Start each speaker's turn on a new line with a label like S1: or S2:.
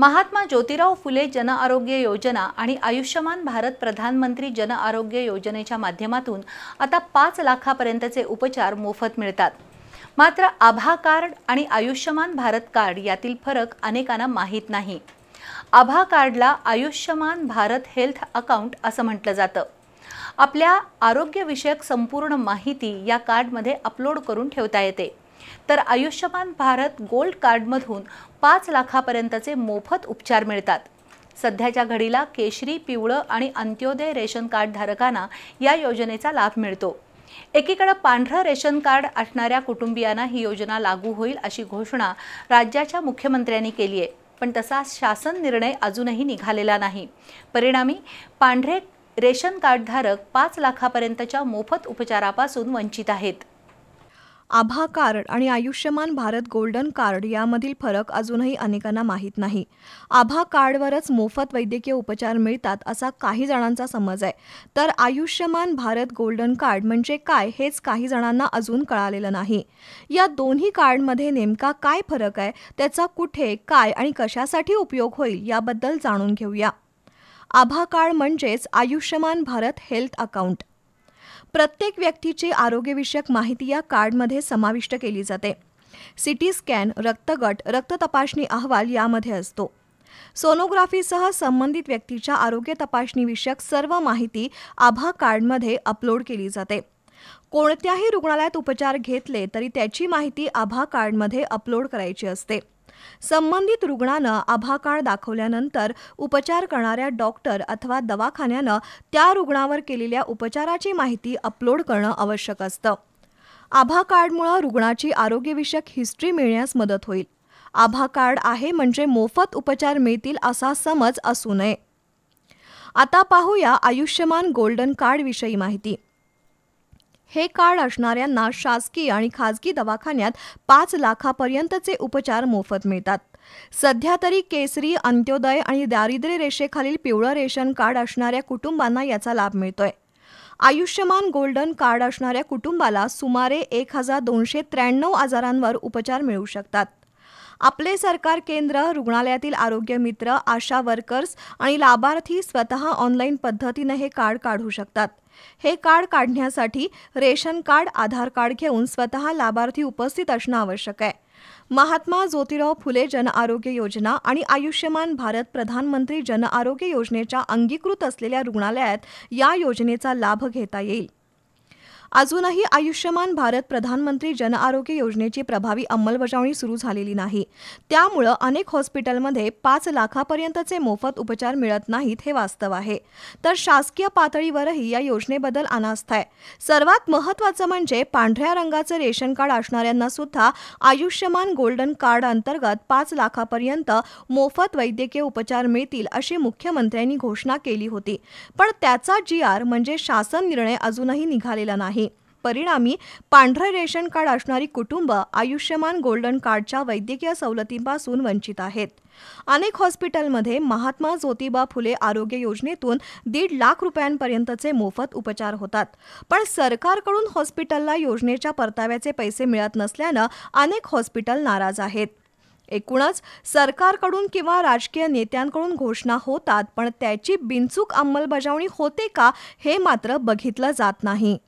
S1: महात्मा ज्योतिराव फुले जन आरोग्य योजना आणि आयुष्यमान भारत प्रधानमंत्री जन आरोग्य योजनेच्या माध्यमातून आता पाच लाखापर्यंतचे उपचार मोफत मिळतात. मात्र आभा कार्ड आणि आयुष्यमान भारत कार्ड यातील फरक अनेकांना माहीत नाही. आभा कार्डला आयुष्यमान भारत हेल्थ अकाउंट असं म्हटलं जातं. आपल्या आरोग्यविषयक संपूर्ण माहिती या कार्डमध्ये अपलोड करून ठेवता येते. तर आयुष्यमान भारत गोल्ड कार्डमधून पाच लाखापर्यंतचे मोफत उपचार मिळतात. सध्याच्या घडीला केशरी पिवळं आणि अंत्योदय रेशन कार्ड धारकांना या योजनेचा लाभ मिळतो. एकीकडे पांढरं रेशन कार्ड असणाऱ्या कुटुंबियांना ही योजना लागू होईल अशी घोषणा राज्याच्या मुख्यमंत्र्यांनी केली आहे. पण तसा शासन निर्णय अजूनही निघालेला नाही. परिणामी पांढरे रेशन कार्डधारक पाच लाखापर्यंतच्या मोफत उपचारापासून वंचित आहेत.
S2: आभा कार्ड आणि आयुष्यमान भारत गोल्डन कार्ड यामधील फरक अजूनही अनेकांना माहीत नाही. आभा कार्डवरच मोफत वैद्यकीय उपचार मिळतात असा काही जणांचा समज आहे. तर आयुष्यमान भारत गोल्डन कार्ड म्हणजे काय हेच काही जणांना अजून कळालेलं नाही. या दोन्ही कार्डमध्ये नेमका काय फरक आहे? त्याचा कुठे काय आणि कशासाठी उपयोग होईल याबद्दल जाणून घेऊया. आभा कार्ड म्हणजेच आयुष्यमान भारत हेल्थ अकाउंट. प्रत्येक व्यक्तीची आरोग्यविषयक माहिती या कार्डमध्ये समाविष्ट केली जाते. सिटी स्कॅन रक्तगट रक्त तपासणी अहवाल यामध्ये असतो. सोनोग्राफीसह संबंधित व्यक्तीच्या आरोग्य तपासणीविषयक सर्व माहिती आभा कार्डमध्ये अपलोड केली जाते. कोणत्याही रुग्णालयात उपचार घेतले तरी त्याची माहिती आभा कार्डमध्ये अपलोड करायची असते. संबंधित रुग्णानं आभा कार्ड दाखवल्यानंतर उपचार करणाऱ्या डॉक्टर अथवा दवाखान्यानं त्या रुग्णावर केलेल्या उपचाराची माहिती अपलोड करणं आवश्यक असतं. आभा कार्डमुळं रुग्णाची आरोग्यविषयक हिस्ट्री मिळण्यास मदत होईल. आभा कार्ड आहे म्हणजे मोफत उपचार मिळतील असा समज असू नये. आता पाहूया आयुष्यमान गोल्डन कार्डविषयी माहिती. हे कार्ड असणाऱ्यांना शासकीय आणि खाजगी दवाखान्यात पाच लाखापर्यंतचे उपचार मोफत मिळतात. सध्या तरी केसरी अंत्योदय आणि दारिद्र्य रेषेखालील पिवळं रेशन कार्ड असणाऱ्या कुटुंबांना याचा लाभ मिळतोय. आयुष्यमान गोल्डन कार्ड असणाऱ्या कुटुंबाला सुमारे एक हजार दोनशे त्र्याण्णव आजारांवर उपचार मिळू शकतात. आपले सरकार केंद्र रुग्णालयातील आरोग्य मित्र आशा वर्कर्स आणि लाभार्थी स्वतः ऑनलाईन पद्धतीनं हे कार्ड काढू शकतात. हे कार्ड काढण्यासाठी रेशन कार्ड आधार कार्ड घेऊन स्वतः लाभार्थी उपस्थित असणं आवश्यक आहे. महात्मा ज्योतिराव फुले जन आरोग्य योजना आणि आयुष्यमान भारत प्रधानमंत्री जन आरोग्य योजनेच्या अंगीकृत असलेल्या रुग्णालयात या योजनेचा लाभ घेता येईल. अजूनही आयुष्यमान भारत प्रधानमंत्री जन आरोग्य योजनेची प्रभावी अंमलबजावणी सुरू झालेली नाही. त्यामुळं अनेक हॉस्पिटलमध्ये पाच लाखापर्यंतचे मोफत उपचार मिळत नाहीत हे वास्तव आहे. तर शासकीय पातळीवरही या योजनेबद्दल अनास्था आहे. सर्वात महत्त्वाचं म्हणजे पांढऱ्या रंगाचं रेशन कार्ड असणाऱ्यांना सुद्धा आयुष्यमान गोल्डन कार्ड अंतर्गत पाच लाखापर्यंत मोफत वैद्यकीय उपचार मिळतील अशी मुख्यमंत्र्यांनी घोषणा केली होती. पण त्याचा जी आर म्हणजे शासन निर्णय अजूनही निघालेला नाही. परिणामी पांढरे रेशन कार्ड असणारी कुटुंब आयुष्यमान गोल्डन कार्डच्या वैद्यकीय सवलतींपासून वंचित आहेत. अनेक हॉस्पिटलमध्ये महात्मा ज्योतिबा फुले आरोग्य योजनेतून दीड लाख रुपयांपर्यंतचे मोफत उपचार होतात. पण सरकारकडून हॉस्पिटलला योजनेच्या परताव्याचे पैसे मिळत नसल्यानं अनेक हॉस्पिटल नाराज आहेत. एकूणच सरकारकडून किंवा राजकीय नेत्यांकडून घोषणा होतात पण त्याची बिनचूक अंमलबजावणी होते का हे मात्र बघितलं जात नाही.